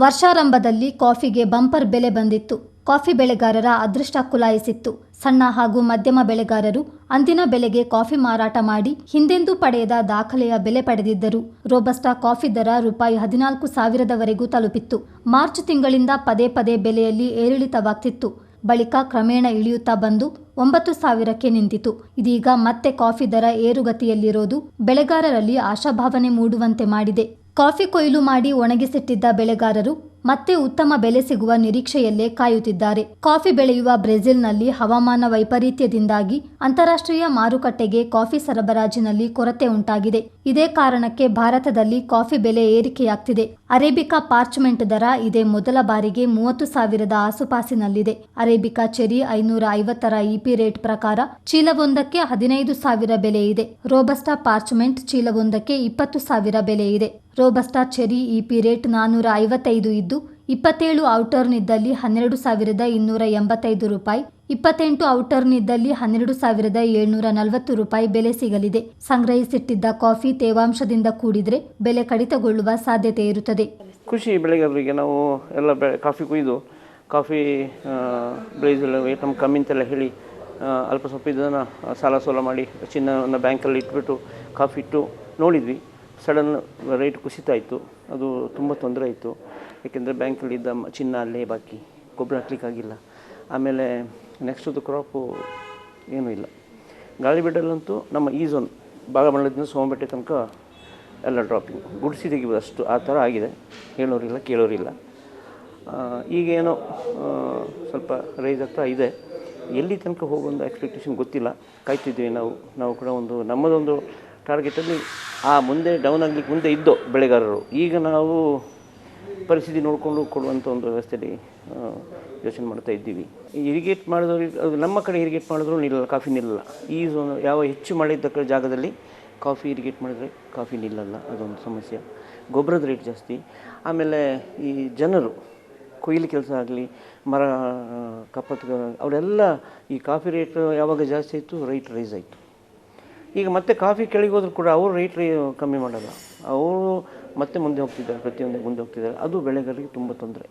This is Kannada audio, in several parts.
ವರ್ಷಾರಂಭದಲ್ಲಿ ಕಾಫಿಗೆ ಬಂಪರ್ ಬೆಲೆ ಬಂದಿತ್ತು. ಕಾಫಿ ಬೆಳೆಗಾರರ ಅದೃಷ್ಟ ಕುಲಾಯಿಸಿತ್ತು. ಸಣ್ಣ ಹಾಗೂ ಮಧ್ಯಮ ಬೆಳೆಗಾರರು ಅಂದಿನ ಬೆಲೆಗೆ ಕಾಫಿ ಮಾರಾಟ ಮಾಡಿ ಹಿಂದೆಂದೂ ಪಡೆಯದ ದಾಖಲೆಯ ಬೆಲೆ ಪಡೆದಿದ್ದರು. ರೋಬಸ್ಟಾ ಕಾಫಿ ದರ ರೂಪಾಯಿ ಹದಿನಾಲ್ಕು ಸಾವಿರದವರೆಗೂ ತಲುಪಿತ್ತು. ಮಾರ್ಚ್ ತಿಂಗಳಿಂದ ಪದೇ ಪದೇ ಬೆಲೆಯಲ್ಲಿ ಏರಿಳಿತವಾಗ್ತಿತ್ತು. ಬಳಿಕ ಕ್ರಮೇಣ ಇಳಿಯುತ್ತಾ ಬಂದು ಒಂಬತ್ತು ಸಾವಿರಕ್ಕೆ ನಿಂತಿತು. ಇದೀಗ ಮತ್ತೆ ಕಾಫಿ ದರ ಏರುಗತಿಯಲ್ಲಿರೋದು ಬೆಳೆಗಾರರಲ್ಲಿ ಆಶಾಭಾವನೆ ಮೂಡುವಂತೆ ಮಾಡಿದೆ. ಕಾಫಿ ಕೊಯ್ಲು ಮಾಡಿ ಒಣಗಿಸಿಟ್ಟಿದ್ದ ಬೆಳೆಗಾರರು ಮತ್ತೆ ಉತ್ತಮ ಬೆಲೆ ಸಿಗುವ ನಿರೀಕ್ಷೆಯಲ್ಲೇ ಕಾಯುತ್ತಿದ್ದಾರೆ. ಕಾಫಿ ಬೆಳೆಯುವ ಬ್ರೆಜಿಲ್ನಲ್ಲಿ ಹವಾಮಾನ ವೈಪರೀತ್ಯದಿಂದಾಗಿ ಅಂತಾರಾಷ್ಟ್ರೀಯ ಮಾರುಕಟ್ಟೆಗೆ ಕಾಫಿ ಸರಬರಾಜಿನಲ್ಲಿ ಕೊರತೆ ಉಂಟಾಗಿದೆ. ಇದೇ ಕಾರಣಕ್ಕೆ ಭಾರತದಲ್ಲಿ ಕಾಫಿ ಬೆಲೆ ಏರಿಕೆಯಾಗ್ತಿದೆ. ಅರೇಬಿಕಾ ಪಾರ್ಚ್ಮೆಂಟ್ ದರ ಇದೇ ಮೊದಲ ಬಾರಿಗೆ ಮೂವತ್ತು ಸಾವಿರದ ಆಸುಪಾಸಿನಲ್ಲಿದೆ. ಅರೇಬಿಕಾ ಚೆರಿ ಐನೂರ ಐವತ್ತರ ಇಪಿ ರೇಟ್ ಪ್ರಕಾರ ಚೀಲವೊಂದಕ್ಕೆ ಹದಿನೈದು ಸಾವಿರ ಬೆಲೆ ಇದೆ. ರೋಬಸ್ಟಾ ಪಾರ್ಚ್ಮೆಂಟ್ ಚೀಲವೊಂದಕ್ಕೆ ಇಪ್ಪತ್ತು ಸಾವಿರ ಬೆಲೆ ಇದೆ. ರೋಬಸ್ಟಾ ಚೆರಿ ಇಪಿ ರೇಟ್ ನಾನೂರ ಐವತ್ತೈದು ಇದ್ದು ಇಪ್ಪತ್ತೇಳು ಔಟರ್ನಿದ್ದಲ್ಲಿ ಹನ್ನೆರಡು ಸಾವಿರದ ಇನ್ನೂರ ಎಂಬತ್ತೈದು ರೂಪಾಯಿ, ಇಪ್ಪತ್ತೆಂಟು ಔಟರ್ನಿದ್ದಲ್ಲಿ ಹನ್ನೆರಡು ಸಾವಿರದ ಏಳ್ನೂರ ನಲವತ್ತು ರೂಪಾಯಿ ಬೆಲೆ ಸಿಗಲಿದೆ. ಸಂಗ್ರಹಿಸಿಟ್ಟಿದ್ದ ಕಾಫಿ ತೇವಾಂಶದಿಂದ ಕೂಡಿದ್ರೆ ಬೆಲೆ ಕಡಿತಗೊಳ್ಳುವ ಸಾಧ್ಯತೆ ಇರುತ್ತದೆ. ಖುಷಿ ಬೆಳೆಗಾರರಿಗೆ ನಾವು ಎಲ್ಲ ಕಾಫಿ ಕುಯ್ದು, ಕಾಫಿ ಕಮ್ಮಿ ಅಂತೆಲ್ಲ ಹೇಳಿ ಅಲ್ಪ ಸ್ವಲ್ಪ ಇದನ್ನು ಸಾಲ ಸೋಲ ಮಾಡಿ ಚಿನ್ನವನ್ನು ಬ್ಯಾಂಕಲ್ಲಿ ಇಟ್ಬಿಟ್ಟು ಕಾಫಿ ಇಟ್ಟು ನೋಡಿದ್ವಿ. ಸಡನ್ ರೇಟ್ ಕುಸಿತಾಯಿತು ಅದು ತುಂಬ ತೊಂದರೆ ಇತ್ತು ಏಕೆಂದರೆ ಬ್ಯಾಂಕಲ್ಲಿ ಇದ್ದ ಚಿನ್ನ ಅಲ್ಲೇ ಬಾಕಿ, ಗೊಬ್ಬರ ಹಾಕ್ಲಿಕ್ಕಾಗಿಲ್ಲ ಆಮೇಲೆ ನೆಕ್ಸ್ಟದು ಕ್ರಾಪು ಏನೂ ಇಲ್ಲ. ಗಾಳಿಬೀಡಲ್ಲಂತೂ ನಮ್ಮ ಈ ಝೋನ್ ಭಾಗಮಂಡಲದಿಂದ ಸೋಮಬೆಟ್ಟೆ ತನಕ ಎಲ್ಲ ಡ್ರಾಪಿಂಗ್ ಗುಡಿಸಿ ತೆಗಿಬೋದು ಅಷ್ಟು, ಆ ಥರ ಆಗಿದೆ. ಹೇಳೋರಿಲ್ಲ, ಕೇಳೋರಿಲ್ಲ. ಈಗೇನೋ ಸ್ವಲ್ಪ ರೈಸ್ ಆಗ್ತಾ ಇದೆ. ಎಲ್ಲಿ ತನಕ ಹೋಗೋದು ಎಕ್ಸ್ಪೆಕ್ಟೇಷನ್ ಗೊತ್ತಿಲ್ಲ. ಕಾಯ್ತಿದ್ವಿ ನಾವು ನಾವು ಕೂಡ ಒಂದು, ನಮ್ಮದೊಂದು ಟಾರ್ಗೆಟಲ್ಲಿ ಆ ಮುಂದೆ ಡೌನ್ ಆಗಲಿಕ್ಕೆ ಮುಂದೆ ಇದ್ದೋ ಬೆಳೆಗಾರರು. ಈಗ ನಾವು ಪರಿಸ್ಥಿತಿ ನೋಡಿಕೊಂಡು ಕೊಡುವಂಥ ಒಂದು ವ್ಯವಸ್ಥೆಯಲ್ಲಿ ಯೋಚನೆ ಮಾಡ್ತಾ ಇದ್ದೀವಿ. ಇರಿಗೇಟ್ ಮಾಡಿದವ್ರಿಗೆ ಅದು ನಮ್ಮ ಕಡೆ ಇರಿಗೇಟ್ ಮಾಡಿದ್ರು ನಿಲ್ಲಲ್ಲ ಕಾಫಿ ನಿಲ್ಲಲ್ಲ ಈ ಝೋನ್, ಯಾವ ಹೆಚ್ಚು ಮಳೆ ಇದ್ದ ಜಾಗದಲ್ಲಿ ಕಾಫಿ ಇರಿಗೇಟ್ ಮಾಡಿದರೆ ಕಾಫಿ ನಿಲ್ಲಲ್ಲ ಅದೊಂದು ಸಮಸ್ಯೆ. ಗೊಬ್ಬರದ ರೇಟ್ ಜಾಸ್ತಿ. ಆಮೇಲೆ ಈ ಜನರು, ಕೊಯ್ಲು ಕೆಲಸ ಆಗಲಿ, ಮರ ಕಪ್ಪತ್ತು ಅವರೆಲ್ಲ ಈ ಕಾಫಿ ರೇಟ್ ಯಾವಾಗ ಜಾಸ್ತಿ ಆಯಿತು, ರೈಟ್ ರೈಸ್ ಆಯಿತು. ಈಗ ಮತ್ತೆ ಕಾಫಿ ಕೆಳಗೆ ಹೋದ್ರು ಕೂಡ ಅವರು ರೇಟ್ ಕಮ್ಮಿ ಮಾಡಲ್ಲ. ಅವರು ಮತ್ತೆ ಮುಂದೆ ಹೋಗ್ತಿದ್ದಾರೆ, ಪ್ರತಿಯೊಂದು ಮುಂದೆ ಹೋಗ್ತಿದ್ದಾರೆ. ಅದು ಬೆಳೆಗಾರರಿಗೆ ತುಂಬ ತೊಂದರೆ.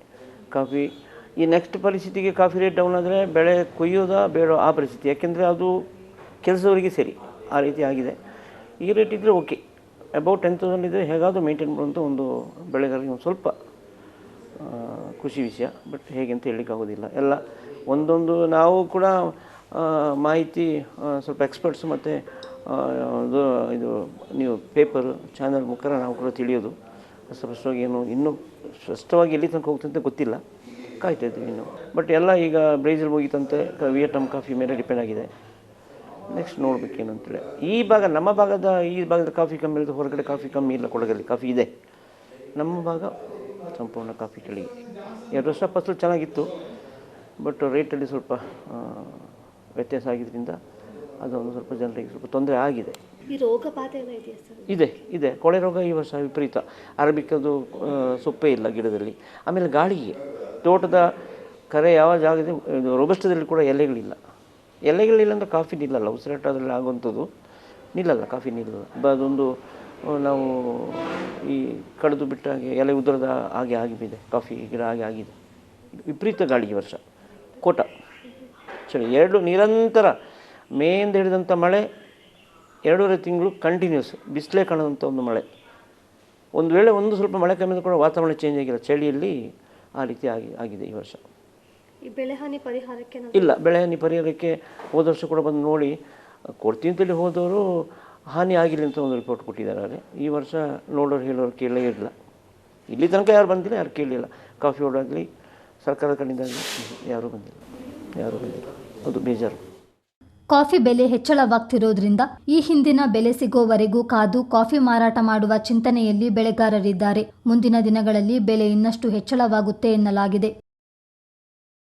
ಕಾಫಿ, ಈ ನೆಕ್ಸ್ಟ್ ಪರಿಸ್ಥಿತಿಗೆ ಕಾಫಿ ರೇಟ್ ಡೌನ್ ಆದರೆ ಬೆಳೆ ಕೊಯ್ಯೋದ ಬೇಡ ಆ ಪರಿಸ್ಥಿತಿ. ಯಾಕೆಂದರೆ ಅದು ಕೆಲಸದವರಿಗೆ ಸರಿ, ಆ ರೀತಿ ಆಗಿದೆ. ಈ ರೇಟ್ ಇದ್ದರೆ ಓಕೆ ಅಬೌಟ್ ಟೆನ್ ತೌಸಂಡ್ ಇದ್ದರೆ ಹೇಗಾದರೂ ಮೇಂಟೈನ್ ಮಾಡುವಂಥ ಒಂದು ಬೆಳೆಗಾರರಿಗೆ ಒಂದು ಸ್ವಲ್ಪ ಖುಷಿ ವಿಷಯ. ಬಟ್ ಹೇಗೆ ಅಂತ ಹೇಳಲಿಕ್ಕಾಗೋದಿಲ್ಲ ಎಲ್ಲ ಒಂದೊಂದು ನಾವು ಕೂಡ ಮಾಹಿತಿ ಸ್ವಲ್ಪ ಎಕ್ಸ್ಪರ್ಟ್ಸ್ ಮತ್ತು ಇದು ಇದು, ನೀವು ಪೇಪರ್ ಚಾನಲ್ ಮುಖಾಂತರ ನಾವು ಕೂಡ ತಿಳಿಯೋದು. ಸ್ಪಷ್ಟವಾಗಿ ಏನು, ಇನ್ನೂ ಸ್ಪಷ್ಟವಾಗಿ ಎಲ್ಲಿ ತನಕ ಹೋಗ್ತಂತೆ ಗೊತ್ತಿಲ್ಲ. ಕಾಯ್ತಾ ಇದ್ದೀವಿ ಇನ್ನು. ಬಟ್ ಎಲ್ಲ ಈಗ ಬ್ರೈಸಲ್ ಮುಗೀತಂತೆ, ಕ- ವಿಯಟ್ನಾಂ ಕಾಫಿ ಮೇಲೆ ಡಿಪೆಂಡ್ ಆಗಿದೆ. ನೆಕ್ಸ್ಟ್ ನೋಡ್ಬೇಕೇನು ಅಂತೇಳಿ ಈ ಭಾಗ, ನಮ್ಮ ಭಾಗದ, ಈ ಭಾಗದ ಕಾಫಿ ಕಮ್ಮಿ ಇರೋದು ಹೊರಗಡೆ ಕಾಫಿ ಕಮ್ಮಿ ಇಲ್ಲ ಕೊಡಗಲ್ಲಿ ಕಾಫಿ ಇದೆ. ನಮ್ಮ ಭಾಗ ಸಂಪೂರ್ಣ ಕಾಫಿ ಕೆಳಗೆ ಎರಡು ವರ್ಷ ಫಸಲು ಚೆನ್ನಾಗಿತ್ತು. ಬಟ್ ರೇಟಲ್ಲಿ ಸ್ವಲ್ಪ ವ್ಯತ್ಯಾಸ ಆಗಿದ್ದರಿಂದ ಅದೊಂದು ಸ್ವಲ್ಪ ಜನರಿಗೆ ಸ್ವಲ್ಪ ತೊಂದರೆ ಆಗಿದೆ. ಈ ರೋಗ ಬಾಧೆ ಸರ್? ಇದೆ ಇದೆ. ಕೊಳೆ ರೋಗ ಈ ವರ್ಷ ವಿಪರೀತ. ಅರಬಿಕದು ಅದು ಸೊಪ್ಪೇ ಇಲ್ಲ ಗಿಡದಲ್ಲಿ. ಆಮೇಲೆ ಗಾಳಿಗೆ. ತೋಟದ ಕರೆ ಯಾವ ಜಾಗದ ಇದು ರೋಬಸ್ಟದಲ್ಲಿ ಕೂಡ ಎಲೆಗಳಿಲ್ಲ. ಎಲೆಗಳಿಲ್ಲ ಅಂದರೆ ಕಾಫಿ ನಿಲ್ಲಲ್ಲ ಉಸಿರಾಟದಲ್ಲಿ ಆಗುವಂಥದ್ದು ನಿಲ್ಲಲ್ಲ ಕಾಫಿ ನಿಲ್ಲಲ್ಲ. ಬ ಅದೊಂದು ನಾವು ಈ ಕಡಿದು ಬಿಟ್ಟ ಹಾಗೆ ಎಲೆ ಉದುರದ ಹಾಗೆ ಆಗಿದೆ ಕಾಫಿ ಗಿಡ ಹಾಗೆ ಆಗಿದೆ. ವಿಪರೀತ ಗಾಳಿ ಈ ವರ್ಷ. ಕೋಟ. ಸರಿ ಎರಡು ನಿರಂತರ ಮೇಯಿಂದ ಹಿಡಿದಂಥ ಮಳೆ ಎರಡೂವರೆ ತಿಂಗಳು ಕಂಟಿನ್ಯೂಸ್ ಬಿಸಿಲೇ ಕಾಣದಂಥ ಒಂದು ಮಳೆ. ಒಂದು ವೇಳೆ ಒಂದು ಸ್ವಲ್ಪ ಮಳೆ ಕಮ್ಮಿ ಕೂಡ ವಾತಾವರಣ ಚೇಂಜ್ ಆಗಿಲ್ಲ. ಚಳಿಯಲ್ಲಿ ಆ ರೀತಿ ಆಗಿ ಆಗಿದೆ ಈ ವರ್ಷ. ಈ ಬೆಳೆಹಾನಿ ಪರಿಹಾರಕ್ಕೆ ಇಲ್ಲ ಬೆಳೆ ಹಾನಿ ಪರಿಹಾರಕ್ಕೆ ಹೋದ ವರ್ಷ ಕೂಡ ಬಂದು ನೋಡಿ ಕೊಡ್ತೀನಿ ಅಂತೇಳಿ ಹೋದವರು ಹಾನಿ ಆಗಿಲ್ಲ ಅಂತ ಒಂದು ರಿಪೋರ್ಟ್ ಕೊಟ್ಟಿದ್ದಾರೆ ಆದರೆ ಈ ವರ್ಷ ನೋಡೋರು ಹೇಳೋರು ಕೇಳೇ ಇರಲಿಲ್ಲ. ಇಲ್ಲಿ ತನಕ ಯಾರು ಬಂದಿಲ್ಲ ಯಾರು ಕೇಳಲಿಲ್ಲ. ಕಾಫಿ ಓಡಾಗಲಿ ಸರ್ಕಾರದ ಕಡೆಯಿಂದಾಗಲಿ ಯಾರೂ ಬಂದಿಲ್ಲ. ಯಾರೂ ಬಂದಿಲ್ಲ. ಅದು ಬೇಜಾರು. ಕಾಫಿ ಬೆಲೆ ಹೆಚ್ಚಳವಾಗ್ತಿರೋದ್ರಿಂದ ಈ ಹಿಂದಿನ ಬೆಲೆ ಸಿಗೋವರೆಗೂ ಕಾದು ಕಾಫಿ ಮಾರಾಟ ಮಾಡುವ ಚಿಂತನೆಯಲ್ಲಿ ಬೆಳೆಗಾರರಿದ್ದಾರೆ. ಮುಂದಿನ ದಿನಗಳಲ್ಲಿ ಬೆಲೆ ಇನ್ನಷ್ಟು ಹೆಚ್ಚಳವಾಗುತ್ತೆ ಎನ್ನಲಾಗಿದೆ.